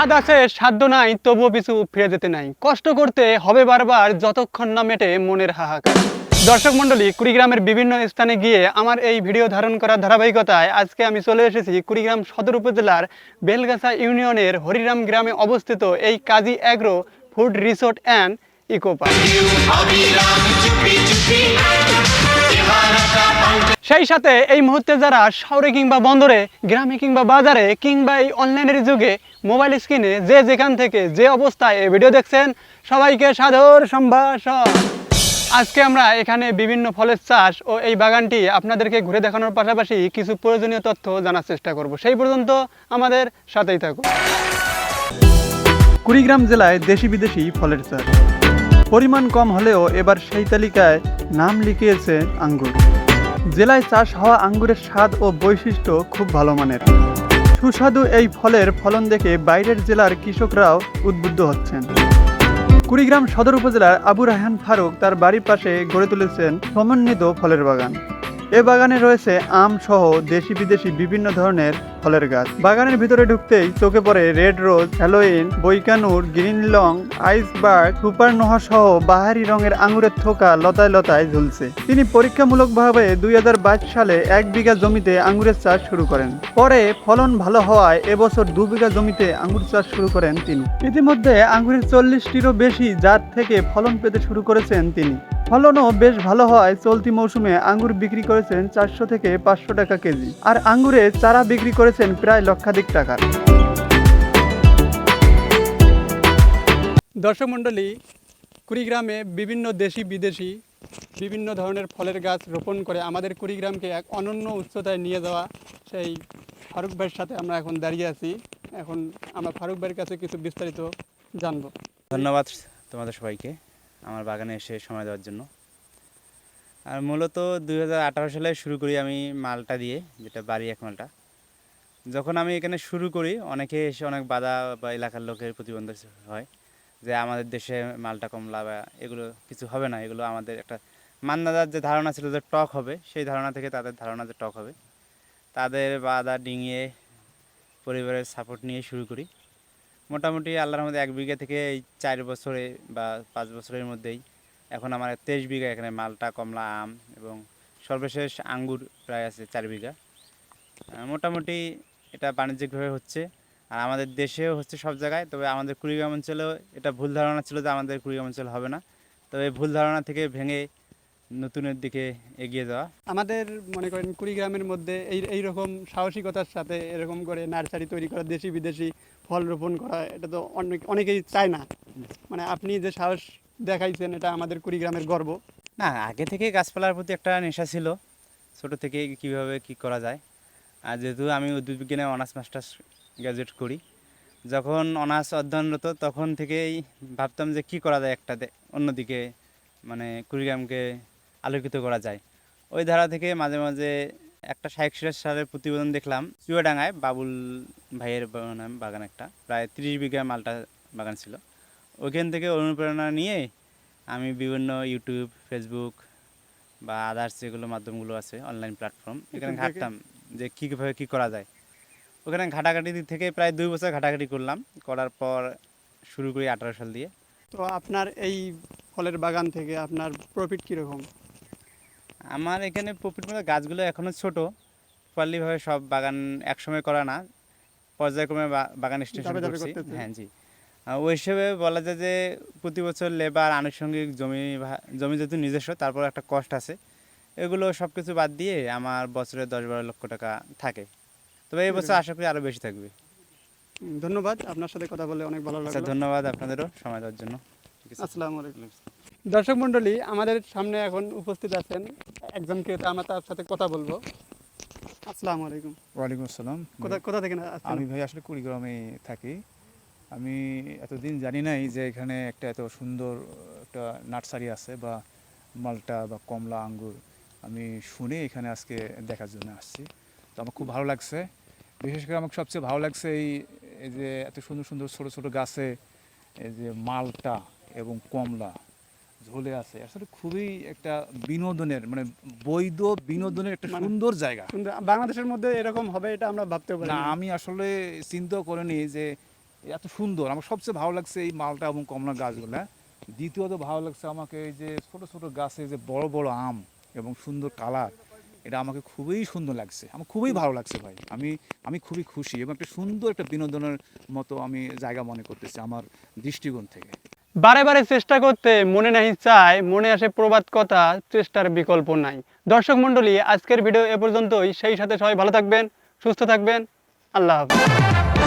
স্বাদ আছে, সাধ্য নাই, তবুও পিছু ফিরে যেতে নাই। কষ্ট করতে হবে বারবার, যতক্ষণ না মেটে মনের হাহাকার। দর্শক মণ্ডলী, কুড়িগ্রামের বিভিন্ন স্থানে গিয়ে আমার এই ভিডিও ধারণ করার ধারাবাহিকতায় আজকে আমি চলে এসেছি কুড়িগ্রাম সদর উপজেলার বেলগাছা ইউনিয়নের হরিরাম গ্রামে অবস্থিত এই Kazi agro food resort and eco park. সেই সাথে এই মুহূর্তে যারা শহরে কিংবা বন্দরে, গ্রামে কিংবা বাজারে, কিংবা এই অনলাইনের যুগে মোবাইল স্ক্রিনে যে যেখান থেকে যে অবস্থায় এই ভিডিও দেখছেন, সবাইকে সাদর সম্ভাষণ। আজকে আমরা এখানে বিভিন্ন ফলের চাষ ও এই বাগানটি আপনাদেরকে ঘুরে দেখানোর পাশাপাশি কিছু প্রয়োজনীয় তথ্য জানার চেষ্টা করব। সেই পর্যন্ত আমাদের সাথেই থাকুন। কুড়িগ্রাম জেলায় দেশি বিদেশি ফলের চাষ। পরিমাণ কম হলেও এবার সেই তালিকায় নাম লিখিয়েছে আঙ্গুর। জেলায় চাষ হওয়া আঙ্গুরের স্বাদ ও বৈশিষ্ট্য খুব ভালো মানের। সুস্বাদু এই ফলের ফলন দেখে বাইরের জেলার কৃষকরাও উদ্বুদ্ধ হচ্ছেন। কুড়িগ্রাম সদর উপজেলার আবু রাহান ফারুক তার বাড়ির পাশে গড়ে তুলেছেন সমন্বিত ফলের বাগান। এ বাগানে রয়েছে আম সহ দেশি বিদেশি বিভিন্ন ধরনের ফলের গাছ। বাগানের ভিতরে ঢুকতেই চোখে পড়ে রেড রোজ, হ্যালোইন, বৈকানুর, গ্রিন লং, আইসবার্গ সুপার নোহা সহ বাহারি রঙের আঙুরের থোকা লতায় লতায় ঝুলছে। তিনি পরীক্ষামূলকভাবে দুই হাজার বাইশ সালে এক বিঘা জমিতে আঙুরের চাষ শুরু করেন। পরে ফলন ভালো হওয়ায় এবছর দু বিঘা জমিতে আঙুর চাষ শুরু করেন তিনি। ইতিমধ্যে আঙুরের চল্লিশটিরও বেশি জাত থেকে ফলন পেতে শুরু করেছেন তিনি। ফলনও বেশ ভালো হওয়ায় চলতি মৌসুমে আঙ্গুর বিক্রি করেছেন চারশো থেকে পাঁচশো টাকা কেজি। আর আঙ্গুরের চারা বিক্রি করেছেন প্রায় লক্ষাধিক টাকার দর্শক মণ্ডলী কুড়িগ্রামে বিভিন্ন দেশি বিদেশি বিভিন্ন ধরনের ফলের গাছ রোপণ করে আমাদের কুড়িগ্রামকে এক অনন্য উচ্চতায় নিয়ে যাওয়া সেই ফারুক ভাইয়ের সাথে আমরা এখন দাঁড়িয়ে আছি। এখন আমরা ফারুক ভাইয়ের কাছে কিছু বিস্তারিত জানব। ধন্যবাদ তোমাদের সবাইকে। আমার বাগানে এসে সময় দেওয়ার জন্য। আর মূলত দু হাজার আঠারো সালে শুরু করি আমি মালটা দিয়ে, যেটা বাড়ি এক মালটা। যখন আমি এখানে শুরু করি, অনেকে এসে অনেক বাধা বা এলাকার লোকের প্রতিবন্ধক হয় যে আমাদের দেশে মালটা কমলা বা এগুলো কিছু হবে না, এগুলো আমাদের একটা মান্নাদার যে ধারণা ছিল যে টক হবে, সেই ধারণা থেকে তাদের ধারণা যে টক হবে। তাদের বাধা ডিঙিয়ে পরিবারের সাপোর্ট নিয়ে শুরু করি। মোটামুটি আল্লাহর মধ্যে এক বিঘা থেকে এই চার বছরে বা পাঁচ বছরের মধ্যেই এখন আমার তেইশ বিঘা এখানে মালটা, কমলা, আম এবং সর্বশেষ আঙ্গুর প্রায় আছে চার বিঘা। মোটামুটি এটা বাণিজ্যিকভাবে হচ্ছে। আর আমাদের দেশেও হচ্ছে সব জায়গায়, তবে আমাদের কুড়িগ্রাম অঞ্চলেও এটা ভুল ধারণা ছিল যে আমাদের কুড়িগ্রাম অঞ্চল হবে না। তবে ভুল ধারণা থেকে ভেঙে নতুনের দিকে এগিয়ে যাওয়া। আমাদের মনে করেন কুড়িগ্রামের মধ্যে এই এই রকম সাহসিকতার সাথে এরকম করে নার্সারি তৈরি করা দেশি বিদেশি ফল রোপণ করা, এটা তো অনেক, অনেকেই চায় না। মানে আপনি যে সাহস দেখাইছেন, এটা আমাদের কুড়িগ্রামের গর্ব। না, আগে থেকে গাছপালার প্রতি একটা নেশা ছিল। ছোট থেকে কীভাবে কি করা যায়। আর যেহেতু আমি উদ্ভিদবিজ্ঞানে অনার্স, মাস্টার্স গ্র্যাজুয়েট করি, যখন অনার্স অধ্যয়নরত, তখন থেকেই ভাবতাম যে কি করা যায় একটা দে- অন্যদিকে মানে কুড়িগ্রামকে আলোকিত করা যায়। ওই ধারা থেকে মাঝে মাঝে একটা ষাট সালের প্রতিবেদন দেখলাম। চুয়াডাঙ্গায় বাবুল ভাইয়ের নাম বাগান একটা। প্রায় তিরিশ বিঘা মালটা বাগান ছিল। ওইখান থেকে অনুপ্রেরণা নিয়ে আমি বিভিন্ন ইউটিউব ফেসবুক বা আদার্স যেগুলো মাধ্যমগুলো আছে অনলাইন প্ল্যাটফর্ম এখানে ঘাটতাম যে কীভাবে কী করা যায়। ওখানে ঘাটাঘাটি থেকে প্রায় দুই বছর ঘাটাঘাটি করলাম। করার পর শুরু করি আঠারো সাল দিয়ে। তো আপনার এই ফলের বাগান থেকে আপনার প্রফিট কীরকম? আমার এখানে প্রফিট মতো গাছগুলো এখনও ছোট। প্রপারলিভাবে সব বাগান একসময় করা না। পর্যায়ক্রমে বাগান ধাপে করছি। হ্যাঁ জি। ওই হিসেবে বলা যায় যে প্রতি বছর লেবার আনুষঙ্গিক জমি জমি যেহেতু নিজস্ব তারপর একটা কষ্ট আছে। এগুলো সব কিছু বাদ দিয়ে আমার বছরে দশ বারো লক্ষ টাকা থাকে। তবে এই বছর আশা করি আরও বেশি থাকবে। ধন্যবাদ। আপনার সাথে কথা বলে অনেক ভালো লাগল। ধন্যবাদ আপনাদেরও সময় দেওয়ার জন্য। আসসালামু আলাইকুম। দর্শক মণ্ডলী আমাদের সামনে এখন উপস্থিত আছেন একজন ক্রেতা আমরা তার সাথে কথা বলব। আসসালামু আলাইকুম। ওয়ালাইকুম আসসালাম। কোথা কোথা থেকে আসছেন? আমি ভাই আসলে কুড়িগ্রামে থাকি। আমি এতদিন জানি নাই যে এখানে একটা এত সুন্দর একটা নার্সারি আছে বা মালটা বা কমলা আঙ্গুর। আমি শুনে এখানে আজকে দেখার জন্য আসছি। তো আমার খুব ভালো লাগছে। বিশেষ করে আমাকে সবচেয়ে ভালো লাগছে এই এই যে এত সুন্দর সুন্দর ছোট ছোট গাছে এই যে মালটা এবং কমলা ঝুলে আছে। আসলে খুবই একটা বিনোদনের মানে বৈধ বিনোদনের একটা মানে- সুন্দর জায়গা। বাংলাদেশের মধ্যে এরকম হবে এটা আমরা ভাবতে পারি না না। আমি আসলে চিন্তাও করিনি যে এত সুন্দর। আমার সবচেয়ে ভালো লাগছে এই মালটা এবং কমলা গাছগুলা। দ্বিতীয়ত ভালো লাগছে আমাকে এই যে ছোট ছোট গাছে যে বড় বড় আম এবং সুন্দর কালার এটা আমাকে খুবই সুন্দর লাগছে। আমার খুবই ভালো লাগছে ভাই। আমি আমি খুবই খুশি এবং একটা সুন্দর একটা বিনোদনের মতো আমি জায়গা মনে করতেছি আমার দৃষ্টিকোণ থেকে। বারে বারে চেষ্টা করতে মনে নাহি চায়, মনে আসে প্রবাদ কথা, চেষ্টার বিকল্প নাই। দর্শক মণ্ডলী, আজকের ভিডিও এ পর্যন্তই। সেই সাথে সবাই ভালো থাকবেন, সুস্থ থাকবেন। আল্লাহ হাফিজ।